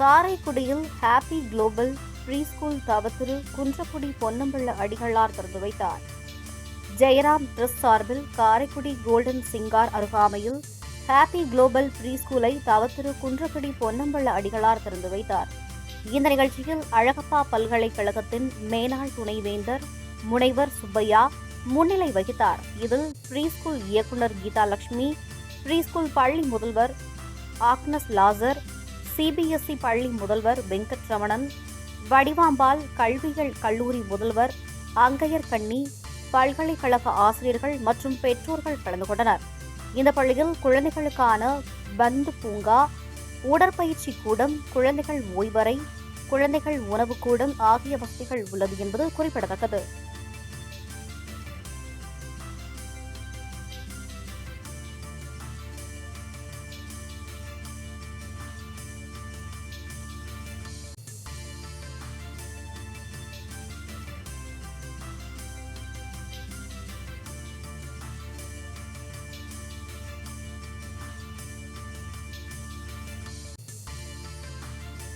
காரைக்குடியில் happy global pre school தவத்திரு குன்றக்குடி பொன்னம்பள்ள அடிகளார் திறந்து வைத்தார். ஜெயராம் ட்ரெஸ் சார்பில் காரைக்குடி கோல்டன் சிங்கார் அருகாமையில் ஹாப்பி குளோபல் ப்ரீ ஸ்கூலை தவத்திரு குன்றக்குடி பொன்னம்பள்ள அடிகளார் திறந்து வைத்தார். இந்த நிகழ்ச்சியில் அழகப்பா பல்கலைக்கழகத்தின் மேனாள் துணைவேந்தர் முனைவர் சுப்பையா முன்னிலை வகித்தார். இதில் ப்ரீ ஸ்கூல் இயக்குனர் கீதா லட்சுமி ப்ரீ ஸ்கூல் பள்ளி முதல்வர் ஆக்னஸ் லாசர் சிபிஎஸ்இ பள்ளி முதல்வர் வெங்கட்ரமணன் வடிவாம்பால் கல்வியியல் கல்லூரி முதல்வர் அங்கையர் கண்ணி பல்கலைக்கழக ஆசிரியர்கள் மற்றும் பெற்றோர்கள் கலந்து கொண்டனர். இந்த பள்ளியில் குழந்தைகளுக்கான பந்து பூங்கா உடற்பயிற்சி கூடம் குழந்தைகள் ஓய்வறை குழந்தைகள் உணவு கூடம் ஆகிய வசதிகள் உள்ளது என்பது குறிப்பிடத்தக்கது.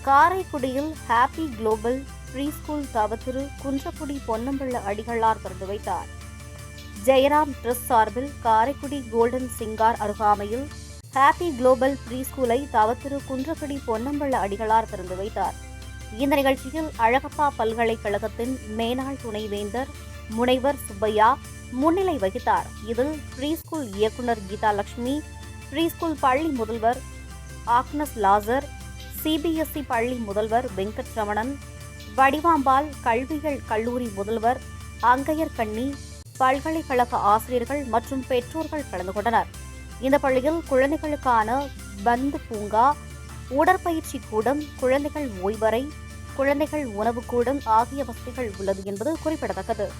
காரைக்குடியில் ஹாப்பி குளோபல் ப்ரீ ஸ்கூல் தவத்திரு குன்றக்குடி பொன்னம்பள்ள அடிகளார் திறந்து வைத்தார். ஜெயராம் ட்ரஸ்ட் சார்பில் காரைக்குடி கோல்டன் சிங்கார் அருகாமையில் ஹாப்பி குளோபல் ப்ரீ ஸ்கூலை தவத்திரு குன்றக்குடி பொன்னம்பள்ள அடிகளார் திறந்து வைத்தார். இந்த நிகழ்ச்சியில் அழகப்பா பல்கலைக்கழகத்தின் மேனாள் துணைவேந்தர் முனைவர் சுப்பையா முன்னிலை வகித்தார். இதில் ப்ரீ ஸ்கூல் இயக்குனர் கீதா லட்சுமி ப்ரீ ஸ்கூல் பள்ளி முதல்வர் ஆக்னஸ் லாசர் சிபிஎஸ்இ பள்ளி முதல்வர் வெங்கட்ரமணன் வடிவாம்பால் கல்வியியல் கல்லூரி முதல்வர் அங்கையர் கண்ணி பல்கலைக்கழக ஆசிரியர்கள் மற்றும் பெற்றோர்கள் கலந்து கொண்டனர். இந்த பள்ளியில் குழந்தைகளுக்கான பந்து பூங்கா உடற்பயிற்சி கூடம் குழந்தைகள் ஓய்வறை குழந்தைகள் உணவு கூடம் ஆகிய வசதிகள் உள்ளது என்பது குறிப்பிடத்தக்கது.